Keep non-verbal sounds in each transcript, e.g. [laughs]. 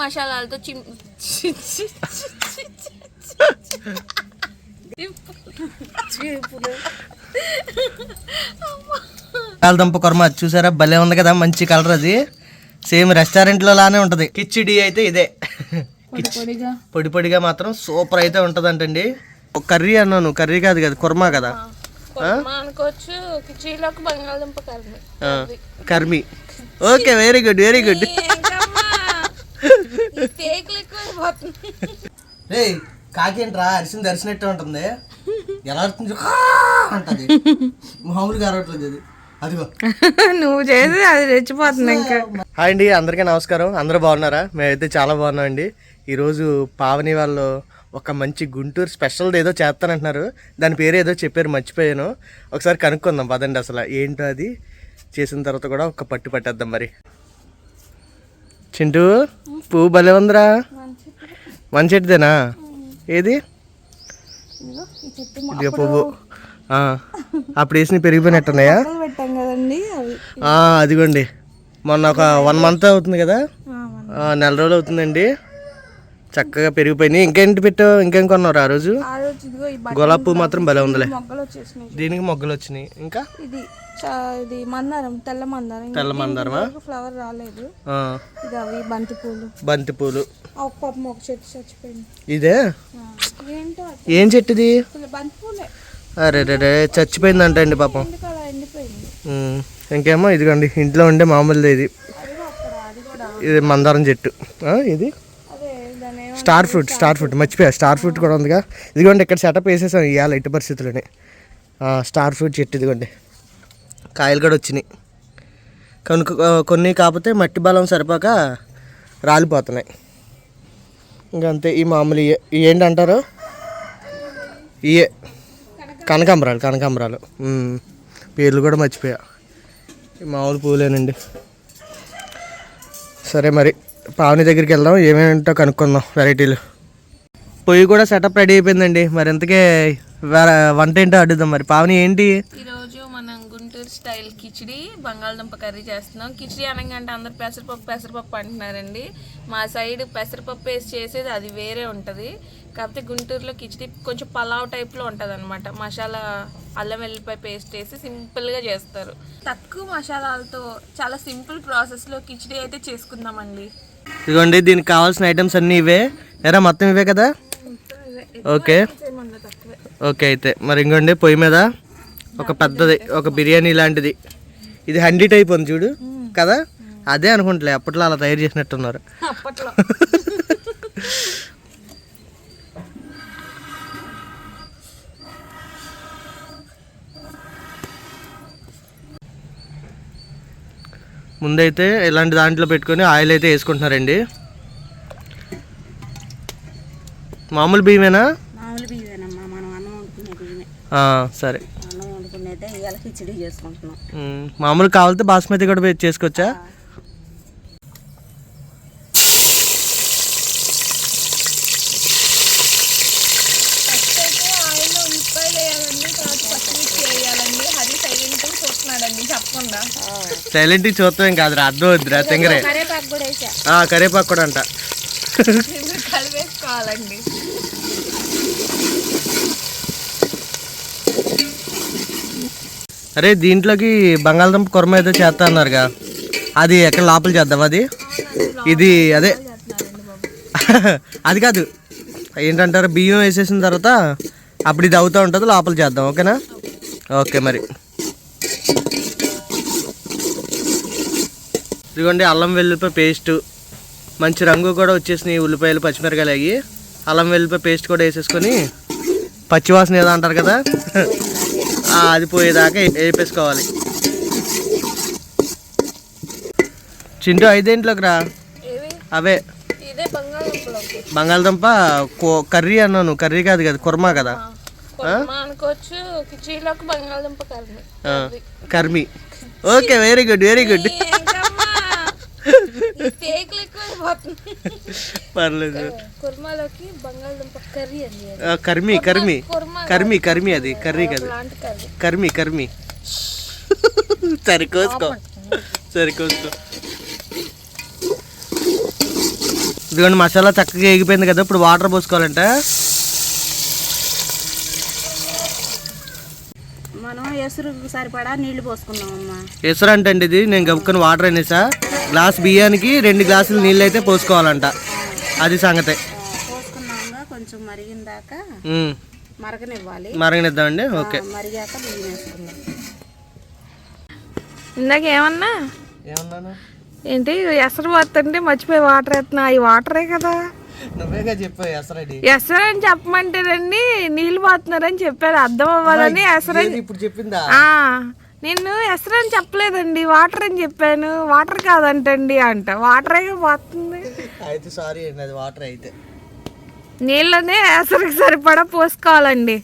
మసాలాలతో చిమ్ చి- చి- చి- చి- చి- చీపులు. బంగాళదుంప కుర్మ అది చూసారా? భలే ఉంది కదా మంచి కలర్ అది. సేమ్ రెస్టారెంట్లో లానే ఉంటుంది. కిచిడి అయితే ఇదే. పొడి పొడిగా. పొడి పొడిగా మాత్రం సూపర్ అయితే ఉంటుందంటండి. కర్రీ అన్నాను కర్రీ కాదు కదా కుర్మా కదా. Karmi okay very good very good రే కాకేంట్రా? అరిసిన దర్శనట్టు ఉంటుంది. ఎలా అరుతుంది అంటది. మామూలుగా అరవట్లేదు అది. అదిగో. నువ్వు చేసి అది రెచ్చిపోతుంది ఇంకా. హాయ్ అండి అందరికీ నమస్కారం. అందరూ బాగున్నారా? మేమైతే చాలా బాగున్నాం అండి ఈరోజు పావని వాళ్ళు ఒక మంచి గుంటూరు స్పెషల్ ఏదో చేస్తానంటున్నారు. దాని పేరు ఏదో చెప్పారు మర్చిపోయాను. ఒకసారి కనుక్కుందాం పదండి అసలు. ఏంటో అది? చేసిన తర్వాత కూడా ఒక పట్టు పట్టేద్దాం మరి. చింటూ పువ్వు భలే ఉందిరా. మంచి చెట్టుదేనా ఏది? ఇదిగో పువ్వు. అప్పుడు వేసిన పెరిగిపోయినట్టున్నాయా? అదిగోండి. మొన్న ఒక వన్ మంత్ అవుతుంది కదా? నెల రోజులు అవుతుందండి. చక్కగా పెరిగిపోయినాయి. ఇంకేంటి పెట్టావు ఇంకేం కొన్నారు ఆ రోజు? గులాబీ పువ్వు మాత్రం భలే ఉందిలే. దీనికి మొగ్గలు వచ్చినాయి. ఇంకా? ఇది ఇది మందారం తెల్ల మందారం. తెల్ల మందారమా? ఫ్లవర్ రాలేదు. ఇది అవి బంతి పూలు బంతి పూలు ఒక పాపం ఒక చెట్టు చచ్చిపోయింది. ఇదే? ఏం చెట్టుది? అసలు బంతి పూలే అరే రే చచ్చిపోయిందంట అండి పాపం. ఇంకేమో ఇదిగోండి ఇంట్లో ఉండే మామూలుది ఇది. ఇది మందారం చెట్టు. ఇది? స్టార్ ఫ్రూట్ స్టార్ ఫ్రూట్ మర్చిపోయా స్టార్ ఫ్రూట్ కూడా ఉందిగా. ఇదిగోండి ఇక్కడ సెటప్ వేసేసాం ఇవాళ ఎట్టి పరిస్థితుల్లోనే. స్టార్ ఫ్రూట్ చెట్టు ఇదిగోండి. కాయలు కూడా వచ్చినాయి. కొన్ని కొన్ని కాకపోతే మట్టి బలం సరిపోక రాలిపోతున్నాయి. ఇంకా అంతే ఈ మామూలు ఇయే. ఇవి ఏంటంటారు ఇయే. కనకాంబరాలు కనకాంబరాలు. పేర్లు కూడా మర్చిపోయా. ఈ మామూలు పూలేనండి. సరే మరి. పావని దగ్గరికి వెళ్దాం ఏమేంటో కనుక్కుందాం వెరైటీలు. పొయ్యి కూడా సెటప్ రెడీ అయిపోయిందండి. మరి ఇంతకే వంట ఏంటో అడుగుదాం మరి. పావని ఏంటి? ఈరోజు మనం గుంటూరు స్టైల్ కిచిడి బంగాళదుంప కర్రీ చేస్తున్నాం. కిచిడి అనగానే అందరు పెసరపప్పు పెసరపప్పు అంటున్నారండి. మా సైడ్ పెసరపప్పు వేసి చేసేది అది వేరే ఉంటుంది. కాకపోతే గుంటూరులో కిచిడి కొంచెం పలావ్ టైప్లో ఉంటుంది అనమాట మసాలా అల్లం వెల్లిపాయ పేస్ట్ వేసి సింపుల్గా చేస్తారు. తక్కువ మసాలాలతో చాలా సింపుల్ ప్రాసెస్లో కిచిడి అయితే చేసుకుందామండి. ఇదిగోండి దీనికి కావాల్సిన ఐటమ్స్ అన్నీ ఇవే. ఎరా మొత్తం ఇవే కదా? ఓకే. ఓకే అయితే మరి ఇంకోండి పొయ్యి మీద ఒక పెద్దది ఒక బిర్యానీ లాంటిది. ఇది హండీ టైప్ ఉంది చూడు కదా? అదే అనుకుంటలే అప్పట్లో అలా తయారు చేసినట్టున్నారు. [laughs] ముందైతే ఇలాంటి దాంట్లో పెట్టుకొని ఆయిల్ అయితే వేసుకుంటున్నారండి. మామూలు బియ్యమేనా? సరే. మామూలు కావాలంటే బాస్మతి కూడా చేసుకోవచ్చా ఫస్ట్ అయితే ఆయిల్లో ఉల్లిపాయలు వేయాలండి తర్వాత పచ్చిమిర్చి వేయాలండి అది సైలెంట్ చూస్తున్నాడండి చెప్పకుండా సైలెంట్ చూస్తాం కాదురా అర్థం వద్దురా తెంగరే. కరేపాకు కూడా అంట. కలిపేసుకోవాలండి. అరే దీంట్లోకి బంగాళదుంప కుర్మ ఏదో చేస్తా అన్నారుగా. అది ఎక్కడ లోపల చేద్దాం అది? ఇది అదే. అది కాదు. ఏంటంటారు బియ్యం వేసేసిన తర్వాత అప్పుడు ఇది అవుతూ ఉంటుంది లోపల చేద్దాం ఓకేనా? ఓకే మరి. ఇదిగోండి అల్లం వెల్లుల్లిపాయ పేస్ట్. మంచి రంగు కూడా వచ్చేసినాయి ఉల్లిపాయలు పచ్చిమిరకాయలు అయ్యి. అల్లం వెల్లుల్లిపాయ పేస్ట్ కూడా వేసేసుకొని పచ్చివాసన ఏదో అంటారు కదా? అది పోయేదాకా వేపేసుకోవాలి. చింటూ ఐదేంట్లోకి రా. అవే. బంగాళదుంప కర్రీ అన్నాను కర్రీ కాదు కదా కుర్మా కదా? Karmi okay very good very good పర్లేదు. కుర్మాలోకి బంగాళదుంప కర్రీ అది. కర్మీ కర్మీ కుర్మా. కర్మీ కర్మీ అది కర్రీ కాదు. లాంటి కర్రీ. కర్మీ కర్మీ. సరే కోసుకో. సరే కోసుకో. ఇదిగోండి మసాలా చక్కగా ఎగిపోయింది కదా ఇప్పుడు వాటర్ పోసుకోవాలంటే. మనం ఎసురు సరిపడా నీళ్ళు పోసుకున్నామమ్మా. ఎసరు అంటే అండి ఇది నేను గబుకొని వాటర్ అనేసా? గ్లాస్ బియ్యానికి రెండు గ్లాసులు నీళ్ళు అయితే పోసుకోవాలంట. అది సంగతే. పోసుకున్నాక కొంచెం మరిగిన దాకా ఉమ్, మరగనివ్వాలి. మరగనిద్దామండి? ఓకే. ఆ, మరిగాక బియ్యం వేసుకుందాం. ఇందాక ఏమన్నా? ఏమన్నాను? ఏంటి ఎసరు పోతుంటే మర్చిపోయి వాటర్ వేస్తున్నా. ఈ వాటరే కదా. నువ్వేగా చెప్పావు అని చెప్పమంటేనండి నీళ్ళు పోతున్నారని చెప్పారు అర్థం అవ్వాలని ఎసరు అని ఇప్పుడు చెప్పిందా? ఆ, నేను ఎసరు అని చెప్పలేదండి. వాటర్ అని చెప్పాను. వాటర్ కాదంటండి అంట. వాటరే పోతుంది. అయితే సారీ అండి అది వాటర్ అయితే. నీళ్ళనే ఎసరికి సరిపడా పోసుకోవాలండి.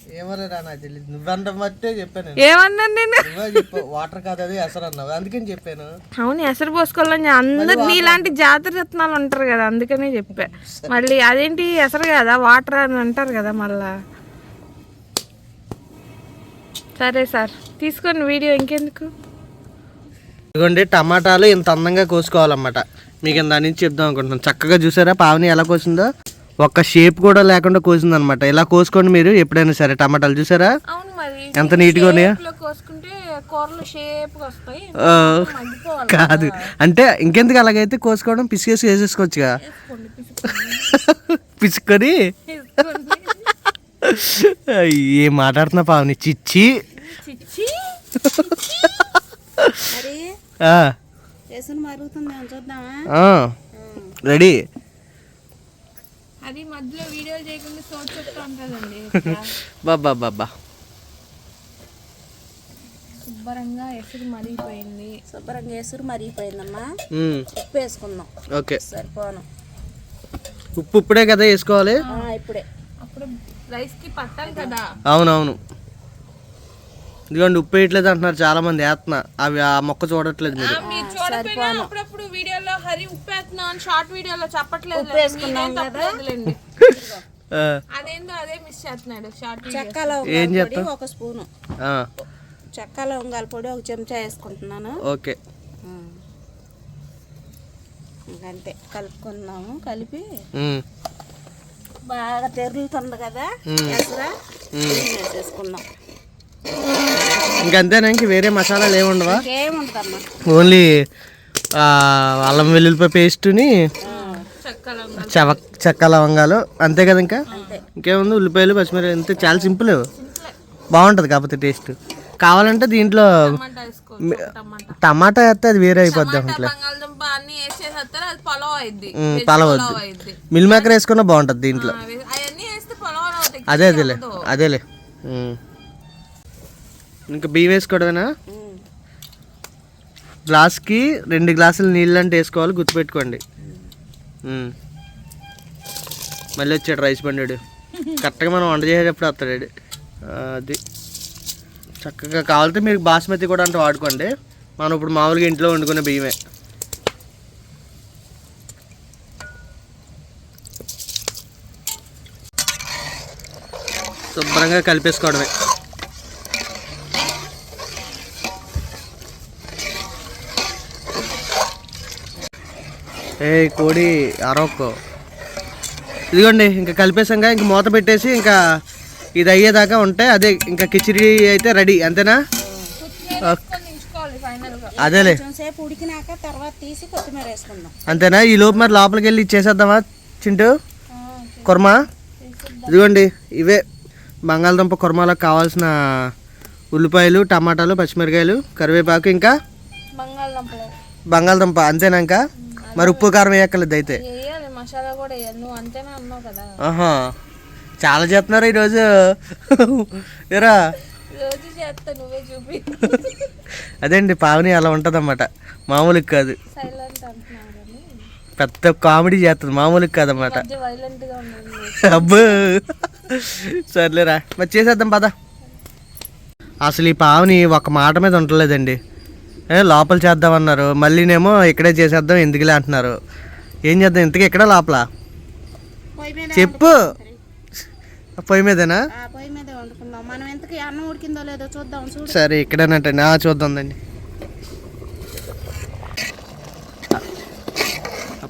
చెప్పాను నేను. ఏమన్నాను వాటర్ కాదు అది ఎసరు అన్నావు. అందుకని చెప్పాను. అవును ఎసరు పోసుకోవాలని అందరు నీలాంటి జాతర రత్నాలు ఉంటారు కదా అందుకనే చెప్పా. మళ్ళీ అదేంటి ఎసరు కదా వాటర్ అని అంటారు కదా మళ్ళా. సరే సార్. తీసుకొని వీడియో ఇంకెందుకు? ఇదిగోండి టమాటాలు ఇంత అందంగా కోసుకోవాలన్నమాట. మీకు దాని నుంచి చెప్దాం అనుకుంటున్నాను. చక్కగా చూసారా? పావని ఎలా కోసిందో? ఒక్క షేప్ కూడా లేకుండా కోసిందనమాట ఇలా కోసుకోండి మీరు ఎప్పుడైనా సరే. టమాటాలు చూసారా? ఎంత నీట్గా ఉన్నాయా? కాదు. అంటే ఇంకెందుకు అలాగైతే కోసుకోవడం? పిసికేసి వేసేసుకోవచ్చుగా. [laughs] పిసుకొని ఏం మాట్లాడుతున్నా పావని. చిచ్చి. చిచ్చి? [laughs] మరి? ఆ, ఎసురు మరుగుతుందేమో చూద్దామా? ఆ, రెడీ. అది మధ్యలో వీడియోలు చేయకుండా సోట్ చెప్తా ఉంటుందండి బాబా [laughs] బాబా శుభ్రంగా ఎసురు మరిగిపోయింది. శుభ్రంగా ఎసురు మరిగిపోయిందమ్మా. ఉప్పు వేసుకుందాం ఓకే. సరిపోను. ఉప్పు ఇప్పుడే కదా వేసుకోవాలి? ఆ, ఇప్పుడే. అప్పుడు రైస్కి పట్టాలి కదా. అవునవును. ఇదిగోండి ఉప్పు వేయట్లేదు అంటున్నారు చాలా మంది వేస్తున్నా అవి ఆ మొక్క చూడట్లేదు మీరు. మీరు చూడకపోయినా అప్పుడప్పుడు వీడియోలో హరి ఉప్పు వేస్తున్నాం అని షార్ట్ వీడియోలో చెప్పట్లేదు ఉప్పు వేసుకున్నాం కదా. [laughs] ఆ, అదేందో అదే మిస్ చేస్తున్నాడు షార్ట్ చెక్క లవంగాల పొడి ఒక స్పూను. ఆ, చెక్క లవంగాల పొడి ఒక చెంచా వేసుకుంటున్నాను. ఓకే. ఇంకంతే కలుపుకున్నాము కలిపి. ఉమ్, బాగా తెరులుతుంది కదా. ఎసరా? ఇంకంతేనా ఇంక వేరే మసాలాలు ఏమి ఉండవా? ఇంకేముందమ్మా ఓన్లీ అల్లం వెల్లుల్లిపాయ పేస్టుని చవ చెక్క లవంగాలు. అంతే కదా ఇంకా? ఇంకేముంది? ఉల్లిపాయలు పచ్చిమిరపకాయలు అంతే. చాలా సింపుల్. బాగుంటుంది కాకపోతే టేస్ట్. కావాలంటే దీంట్లో టమాటా వేస్తే అది వేరే అయిపోద్ది వేసేస్తారు అది పొలవ్ అయింది మిల్ మేకర్ వేసుకున్నా బాగుంటుంది దీంట్లో. అవన్నీ వేస్తే పొలవ్ అవుతాయి. అదే అదేలే అదేలే. ఇంకా బియ్యం వేసుకోవడమేనా. గ్లాస్కి రెండు గ్లాసులు నీళ్ళు అంటే వేసుకోవాలి గుర్తుపెట్టుకోండి. మళ్ళీ వచ్చాడు రైస్ బండాడు కరెక్ట్గా మనం వంట చేసేటప్పుడు వస్తాడు అది. చక్కగా కావాలంటే మీరు బాస్మతి కూడా అంటే వాడుకోండి. మనం ఇప్పుడు మామూలుగా ఇంట్లో వండుకునే బియ్యమే. శుభ్రంగా కలిపేసుకోవడమే. ఏ కోడి అరొక్కో ఇదిగోండి ఇంకా కలిపేసాక ఇంకా మూత పెట్టేసి ఇంకా ఇది అయ్యేదాకా ఉంటే అదే ఇంకా కిచిడి అయితే రెడీ అంతేనా? అదేలే. కొంచెం సేపు ఉడికినాక తర్వాత తీసి కొత్తిమీర వేసుకుందాం. అంతేనా? ఈ లోపు మరి లోపలికి వెళ్ళి ఇచ్చేసేద్దామా చింటూ? కుర్మా? ఇదిగోండి ఇవే. బంగాళదుంప కుర్మాలకు కావాల్సిన ఉల్లిపాయలు టమాటాలు పచ్చిమిరకాయలు కరివేపాకు ఇంకా? బంగాళదుంప అంతేనా ఇంకా మరి ఉప్పు కారం వేయక్కర్లేదు అయితే. కదా. ఆహా. చాలా చేస్తున్నారు ఈరోజు. చూపి. అదేండి పావని అలా ఉంటుందన్నమాట. మామూలుగా కాదు. సైలెంట్ అంటున్నావు కానీ పెద్ద కామెడీ చేస్తుంది మామూలుగా కాదన్నమాట అబ్బో! సర్లేరా మరి చేసేద్దాం పద. అసలు ఈ పావుని ఒక మాట మీద ఉండలేదండి. ఏ లోపల చేద్దామన్నారు మళ్ళీనేమో ఇక్కడే చేసేద్దాం ఎందుకులే అంటున్నారు. ఏం చేద్దాం ఇంతకీ ఇక్కడ లోపల? చెప్పు. పొయ్యి మీదేనా? ఆ పొయ్యి మీదే వండుకుందాం. మనం ఎంతకి అన్నం ఉడికిందో లేదో చూద్దాం చూడు సరే ఇక్కడేనంటండి ఆ, చూద్దాందండి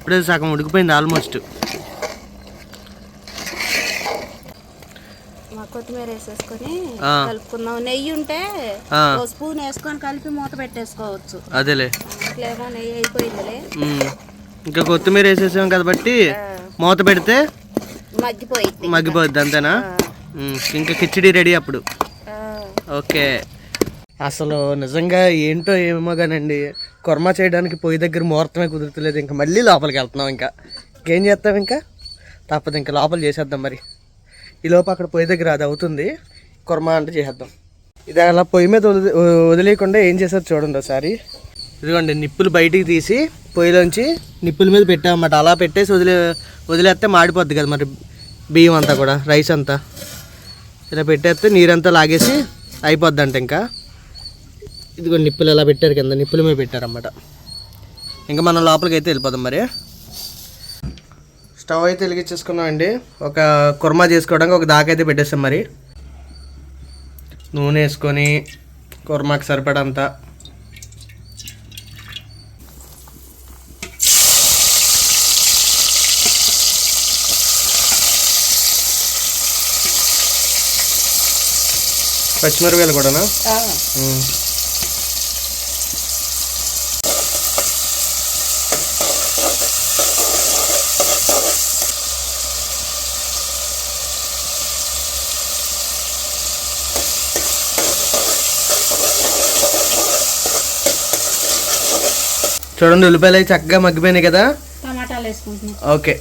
ఇప్పుడే సగం ఉడికిపోయింది ఆల్మోస్ట్ మా కొత్తిమీర వేసేసుకొని. కలుపుకుందాం. నెయ్యి ఉంటే స్పూన్ వేసుకొని కలిపి మూత పెట్టేసుకోవచ్చు. అదేలే. అట్లేమో నెయ్యి అయిపోయిందిలే. ఇంకా కొత్తిమీర వేసేసాం కాబట్టి మూత పెడితే మగ్గిపోయింది మగ్గిపోద్ది అంతేనా? ఇంకా కిచిడి రెడీ అప్పుడు. ఓకే. అసలు నిజంగా ఏంటో ఏమో కానండి కుర్మా చేయడానికి పొయ్యి దగ్గర ముహూర్తమే కుదురుతలేదు. ఇంకా మళ్ళీ లోపలికి వెళ్తున్నాం ఇంకా. ఇంకేం చేస్తాం ఇంకా? తప్పదు ఇంకా లోపల చేసేద్దాం మరి. ఈ లోపు అక్కడ పొయ్యి దగ్గర అది అవుతుంది. కుర్మా అంటే చేసేద్దాం. ఇది అలా పొయ్యి మీద వదిలి వదిలేయకుండా ఏం చేశారు చూడండి ఒకసారి. ఇదిగోండి నిప్పులు బయటికి తీసి పొయ్యిలోంచి నిప్పుల మీద పెట్టామన్నమాట. అలా పెట్టేసి వదిలే వదిలేస్తే మాడిపోద్ది కదా మరి బియ్యం అంతా కూడా రైస్ అంతా. ఇలా పెట్టేస్తే నీరంతా లాగేసి అయిపోద్ది అంట ఇంకా. ఇదిగో నిప్పులు ఎలా పెట్టారు కింద నిప్పుల మీద పెట్టారన్నమాట. ఇంకా మనం లోపలికి అయితే వెళ్ళిపోదాం మరి. స్టవ్ అయితే వెలిగించేసుకున్నాం అండి. ఒక కుర్మా చేసుకోవడానికి ఒక దాకా అయితే పెట్టేస్తాం మరి. నూనె వేసుకొని కుర్మాకి సరిపడంత. పచ్చిమిరపకాయలు కూడానా? చూడండి ఉల్లిపాయలు చక్కగా మగ్గిపోయినాయి కదా? టమాటాలు వేసుకుంటున్నాం. ఓకే.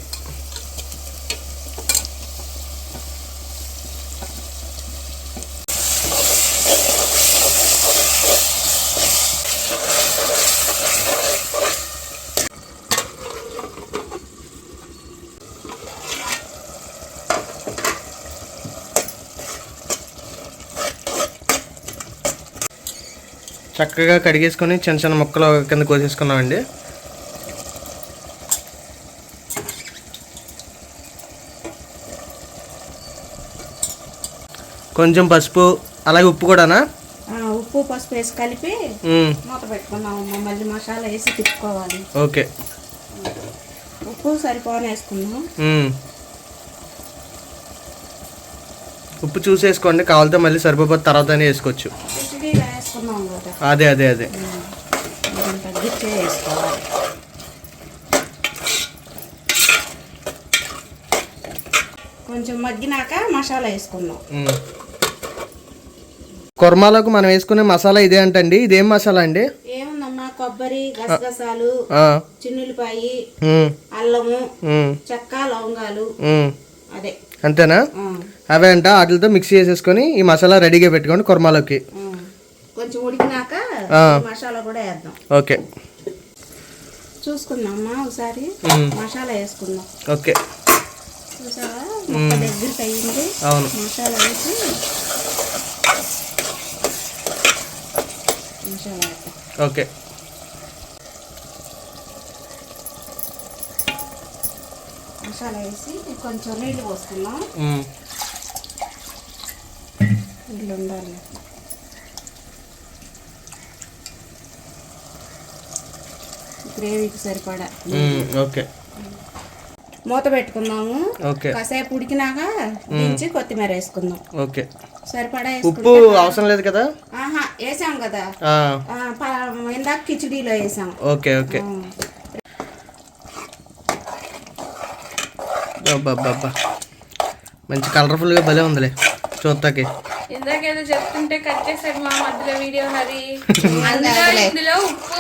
చక్కగా కడిగేసుకొని చిన్న చిన్న ముక్కలు కింద కోసేసుకున్నామండి. కొంచెం పసుపు అలాగే ఉప్పు కూడానా? ఉప్పు పసుపు వేసి కలిపి. మూత పెట్టుకున్నాం మళ్ళీ మసాలా వేసి తిప్పుకోవాలి. ఓకే. ఉప్పు సరిపోని వేసుకున్నాం మ్మ్. ఉప్పు చూసేసుకోండి. కావాలితే మళ్ళీ సరిపోతే తర్వాత వేసుకోవచ్చు. వేసుకున్నాం కదా అదే అదే. అదే కొంచెం తగ్గించే వేసుకోవాలి. కొంచెం మగ్గినాక మసాలా మ్మ్. కుర్మాలకు మనం వేసుకునే మసాలా ఇదే అంటండి. ఇదేం మసాలా అండి? ఏముందమ్మా? కొబ్బరి గసగసాలు. చిన్నులపాయి. అల్లము. చెక్క లవంగాలు. అదే. అంతేనా? అవే అంట. వాటితో మిక్స్ చేసేసుకొని ఈ మసాలా రెడీగా పెట్టుకోండి కుర్మాలోకి. కొంచెం ఉడికినాక మసాలా కూడా వేద్దాం. ఓకే. చూసుకుందామా ఒకసారి. మసాలా వేసుకుందాం. ఓకే. చూసావా? దగ్గరికి అయ్యింది అవును. మసాలా వేసి మసాలా ఓకే. మసాలా వేసి కొంచెం నీళ్ళు పోసుకుందాం. నీళ్ళు ఉండాలి. గ్రేవీకి సరిపడా. ఓకే. మూత పెట్టుకుందాము. ఓకే. కాసేపు ఉడికినాక దించి కొత్తిమీర వేసుకుందాం. ఓకే. సరిపడా ఉప్పు అవసరం లేదు కదా? ఆహా వేసాం కదా. ఇందాక కిచిడీలో వేసాం. Okay okay. మంచి కలర్ఫుల్గా భలే ఉందిలే చూస్తాకి ఇందాకేదో చెప్తుంటే కట్ చేశాడు మా మధ్యలో వీడియో హరి. [laughs] అందులో ఇందులో ఉప్పు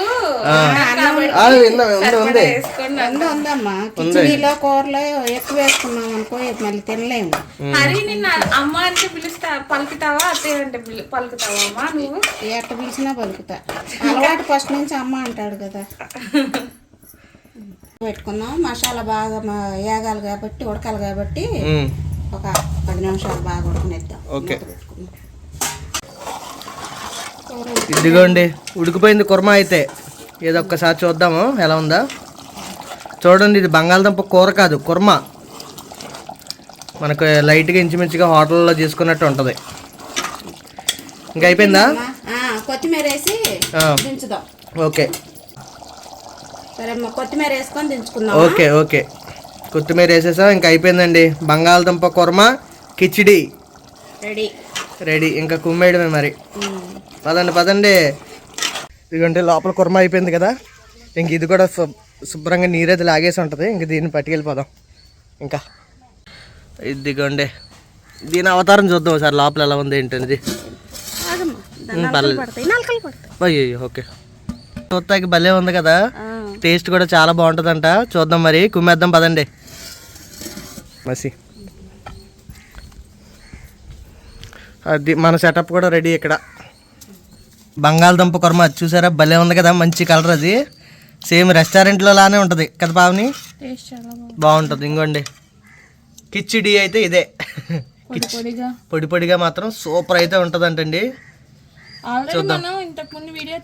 ఉందమ్మా. కిచిడీలో కూరలో ఎక్కువ వేసుకున్నాం అనుకో మళ్ళీ తినలేము. హరి నిన్న అమ్మ అంటే పిలుస్తా పలుకుతావా? అత్తయ్య అంటే పిలు- పలుకుతావా అమ్మా నువ్వు? ఎట్ట పిలిచినా పలుకుతా. అలవాటు ఫస్ట్ నుంచి అమ్మ అంటాడు కదా. [laughs] పెట్టుకుందాం మసాలా బాగా వేగాలి కాబట్టి ఉడకాలి కాబట్టి. ఒక పది నిమిషాలు బాగా ఉడకనిద్దాం. ఓకే. ఇదిగోండి ఉడికిపోయింది కుర్మా అయితే. ఏదో ఒక్కసారి చూద్దాము ఎలా ఉందా? చూడండి ఇది బంగాళదుంప కూర కాదు కుర్మా. మనకు లైట్గా ఇంచుమించుగా హోటల్లో చేసుకున్నట్టు ఉంటుంది. ఇంకా అయిపోయిందా? కొత్తిమీర వేసి దించుదాం. ఓకే. సరే కొత్తిమీర వేసుకొని దించుకుందాం ఓకే ఓకే. కొత్తిమీర వేసేసాం ఇంకా అయిపోయిందండి. బంగాళదుంప కుర్మ కిచిడి. రెడీ. రెడీ. ఇంకా కుమ్మేయడమే మరి. పదండి పదండి. ఇదిగంటే లోపల కుర్మ అయిపోయింది కదా. ఇంక ఇది కూడా శుభ్రంగా నీరైతే లాగేసి ఉంటుంది. ఇంక దీన్ని పట్టుకెళ్ళిపోదాం. ఇంకా. ఇదిగోండి. దీని అవతారం చూద్దాం ఒకసారి లోపల ఎలా ఉంది ఏంటనేది. పర్లేదు అయ్యో ఓకే. చూస్తాకి భలే ఉంది కదా. టేస్ట్ కూడా చాలా బాగుంటుందంట. చూద్దాం మరి కుమ్మేద్దాం పదండి. మసి. అది మన సెటప్ కూడా రెడీ ఇక్కడ. బంగాళదుంప కుర్మ అది చూసారా? భలే ఉంది కదా మంచి కలర్ అది. సేమ్ రెస్టారెంట్లో లానే ఉంటుంది కదా పావని? బాగుంటుంది ఇంకోండి కిచిడి అయితే ఇదే. పొడి పొడిగా. పొడి పొడిగా మాత్రం సూపర్ అయితే ఉంటుందంటండి.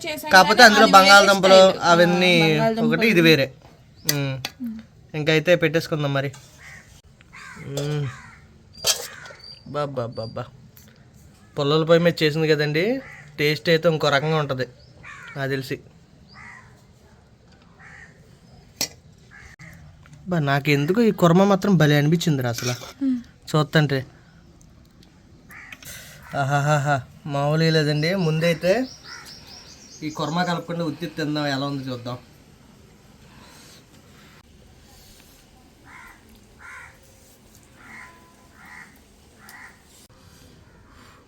చేసాం కాకపోతే అందులో బంగాళదుంపలు అవన్నీ ఒకటి ఇది వేరే. ఇంకైతే పెట్టేసుకుందాం మరి. బాబా బాబా. పొల్లల పొయ్యి మీద చేసింది కదండి. టేస్ట్ అయితే ఇంకో రకంగా ఉంటుంది నాకు తెలిసి. బా నాకు ఎందుకు ఈ కుర్మ మాత్రం భలే అనిపించింది అసలు. చూస్తుంటే ఆహాహాహా మామూలుగా లేదండి. ముందైతే ఈ కుర్మ కలపకుండా ఉత్తి తిందాం ఎలా ఉంది చూద్దాం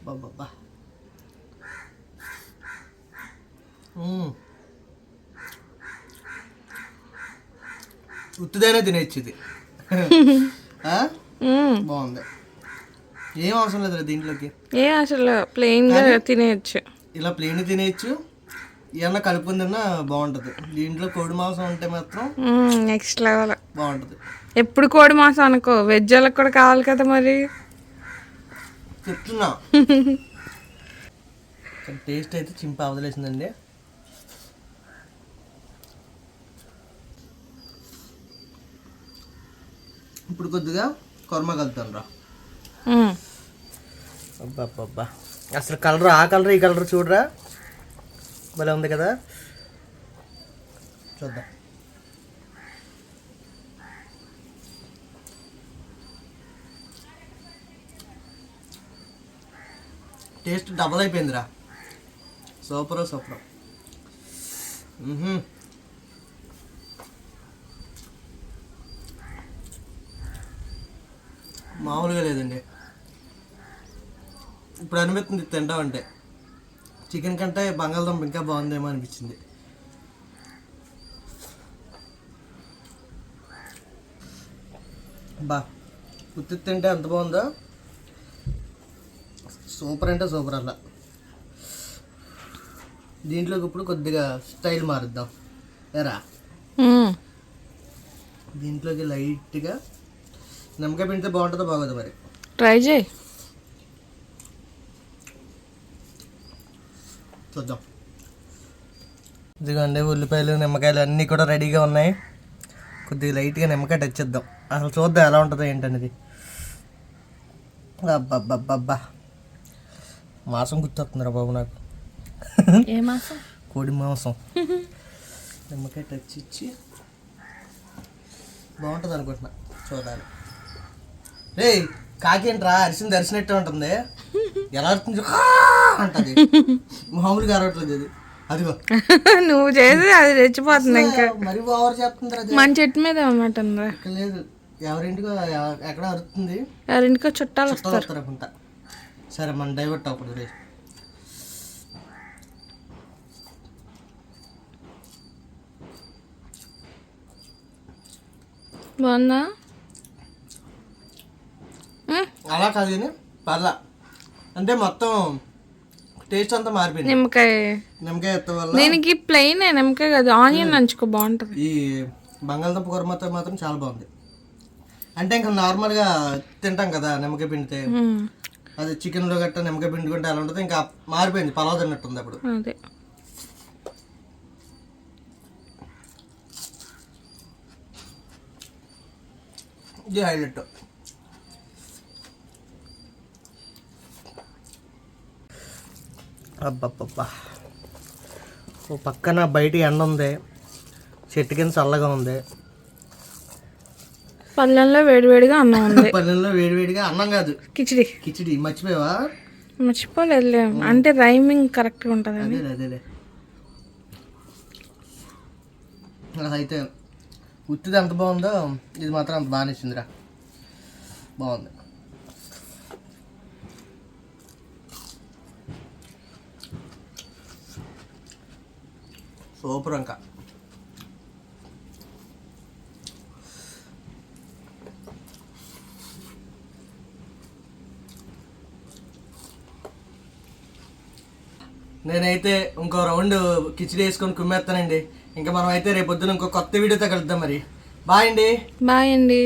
బాబా ఉత్తిదైనా ఇది? [laughs] బాగుంది. ఏం అవసరం లేదు దీంట్లోకి? ఏ అసలు ప్లెయిన్గా తినేయచ్చు. ఇలా ప్లేన్ తినేయచ్చు. ఏమన్నా కలుపుకుని తిన్నా బాగుంటుంది. దీంట్లో కోడి మాంసం ఉంటే మాత్రం నెక్స్ట్ లెవెల్ బాగుంటుంది. ఎప్పుడు కోడి మాసం అనుకో. వెజ్ వాళ్ళకి కూడా కావాలి కదా మరి. చెప్తున్నా [laughs] టేస్ట్ అయితే చింప అవదలేసిందండి. ఇప్పుడు కొద్దిగా కొరమ రా. అబ్బా అసలు కలర్ ఆ కలర్ ఈ కలర్ చూడరా? భలే ఉంది కదా? చూద్దాం. టేస్ట్ డబల్ అయిపోయిందిరా. Super super. మామూలుగా లేదండి. ఇప్పుడు అనిపిస్తుంది తింటామంటే. చికెన్ కంటే బంగాళదుంప ఇంకా బాగుందేమో అనిపించింది. బా ఉత్తి తింటే ఎంత బాగుందో? సూపర్ అంటే సూపర్ అలా. దీంట్లోకి ఇప్పుడు కొద్దిగా స్టైల్ మారుద్దాం. ఎరా. దీంట్లోకి లైట్గా నిమ్మకాయ పిండితే బాగుంటుందో బాగోదు మరి ట్రై చేయి చూద్దాం ఇదిగోండి ఉల్లిపాయలు నిమ్మకాయలు అన్నీ కూడా రెడీగా ఉన్నాయి కొద్దిగా లైట్గా నిమ్మకాయ టచ్ చేద్దాం అసలు చూద్దాం ఎలా ఉంటుందో ఏంటనేది అబ్బబ్బబ్బబ్బా మాంసం గుర్తొస్తుందిరా బాబు నాకు ఏ మాసం కోడి మాంసం నిమ్మకాయ టచ్ ఇచ్చి బాగుంటుంది అనుకుంటున్నా చూడాలి రే కాకేంట్రా అరిసింది అరిసినట్టే ఉంటుంది. ఎలా అరుతుంది అంటది. మామూలుగా అరవట్లేదు అది. అదిగో. నువ్వు చేసి అది రెచ్చిపోతుంది ఇంకా. మరి ఓవర్ చెప్తుంది మన చెట్టు మీద అన్నమాట ఇక్కడ లేదు. ఎవరింటికో ఎవ- ఎక్కడ అరుతుంది? ఎవరింటికో చుట్టాలు వస్తారు. అనుకుంటా. సరే మనం డైవర్ట్ అవ్వకూడదు రే బాగుందా. అలా కాదు పర్లా. అంటే మొత్తం టేస్ట్ అంతా మారిపోయింది. నిమ్మకాయ. నిమ్మకాయ వల్ల దీనికి ప్లెయిన్ నిమ్మకాయ కాదు. ఆనియన్ నంచుకో బాగుంటుంది. ఈ బంగాళదుంప కూరమతో మాత్రం చాలా బాగుంది. అంటే ఇంకా నార్మల్గా తింటాం కదా నిమ్మకాయ పిండితే. అది చికెన్లో గట్ట నిమ్మకాయ పిండుకుంటే ఎలా ఉంటుంది. ఇంకా మారిపోయింది పలావ్ తిన్నట్టుంది అప్పుడు. అదే. ఇది హైలైట్ అబ్బబ్బబ్బా. ఓ పక్కన బయట ఎండ ఉంది. చెట్టు కింద చల్లగా ఉంది. పల్లెల్లో వేడివేడిగా అన్నం ఉంది. [laughs] పల్లెల్లో వేడివేడిగా అన్నం కాదు. కిచిడి. కిచిడి మర్చిపోయావా? మర్చిపోలేదులే. అంటే రైమింగ్ కరెక్ట్గా ఉంటుందని అదేలే అదేలే. అదైతే ఉత్తిది ఎంత బాగుందో ఇది మాత్రం అంత బాగా నచ్చిందిరా బాగుంది. సూపర్ ఇంకా నేనైతే ఇంకో రౌండ్ కిచిడి వేసుకొని కుమ్మేస్తానండి. ఇంకా మనం అయితే రేపు పొద్దున ఇంకో కొత్త వీడియోతో కలుద్దాం మరి. బాయ్ అండి. బాయ్ అండి.